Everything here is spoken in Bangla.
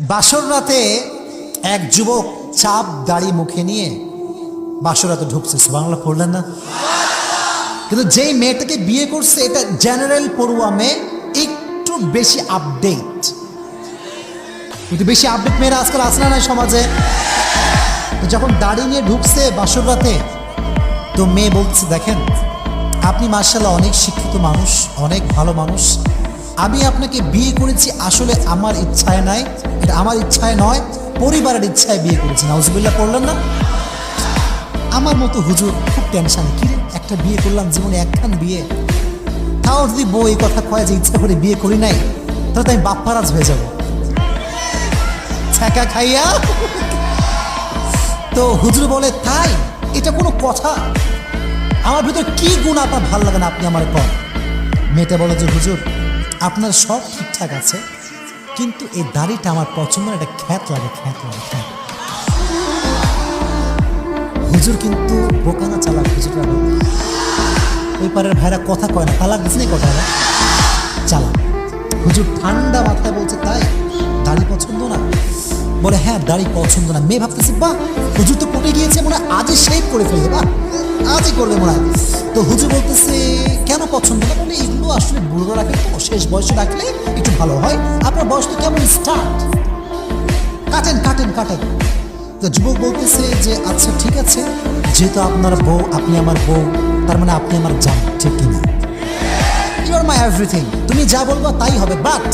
বাসর রাতে এক যুবক চাপ দাড়ি মুখে নিয়ে বাসর রাতে ঢুকছে। বাংলা পড়লেন না? কিন্তু যেই মেয়েটাকে বিয়ে করছে, এটা জেনারেল পড়ুয়া মেয়ে, একটু বেশি আপডেট একটু বেশি আপডেট মেয়েরা আজকাল আসলে না সমাজে? যখন দাড়ি নিয়ে ঢুকছে বাসর রাতে, তো মেয়ে বলছে, দেখেন, আপনি মার্শাল্লাহ অনেক শিক্ষিত মানুষ, অনেক ভালো মানুষ আমি আপনাকে বিয়ে করেছি আসলে আমার ইচ্ছায় নাই, এটা আমার ইচ্ছায় নয়, পরিবারের ইচ্ছায় বিয়ে করেছি। নাউজুবিল্লাহ পড়লেন না? আমার মতো হুজুর খুব টেনশন। কি একটা বিয়ে করলাম জীবনে একখান বিয়ে? তাও যদি বউ এই কথা কয় যে ইচ্ছা করে বিয়ে করি নাই, তাহলে আমি বাপ্পারাজ হয়ে যাব। ছ্যাঁকা খাইয়া? তো হুজুর বলে, তাই? এটা কোনো কথা? আমার ভিতর কি গুণ আপনার ভালো লাগে না আপনি আমার কম মেয়েটা বলে যে, হুজুর আপনার সব ঠিকঠাক আছে, কিন্তু এই দাড়িটা আমার পছন্দ একটা খ্যাত লাগে খ্যাত লাগে, খ্যাত। হুজুর কিন্তু বোকানা চালাক হুজুররা বলে। ওই পারের ভাইরা কথা কয় না, তালাক দিচ্ছে কথা চালাক। হুজুর ঠান্ডা মাথায় বলছে, তাই? দাড়ি পছন্দ না? বলে হ্যাঁ দাড়ি পছন্দ না। মেয়ে ভাবতেছে, বাহ, হুজুর তো পটে গিয়েছে, মনে হয় আজই শেভ করে ফেলবে বাহ, আজই করবে মনে হয়। তো হুজুর বলতেছে পছন্দ না তাহলে এগুলো আসলে বুড়ো রাখলে তো শেষ বয়সে রাখলে একটু ভালো হয়। আপনার বয়স তো কেমন? স্টার্ট। কাটেন কাটেন কাটেন। তো যুবক বলতেছে যে আচ্ছা ঠিক আছে। যেহেতু আপনার বউ, আপনি আমার বউ, তার মানে আপনি আমার যান ঠিক কিনা? ইউ আর মাই এভরিথিং তুমি যা বলব তাই হবে বাট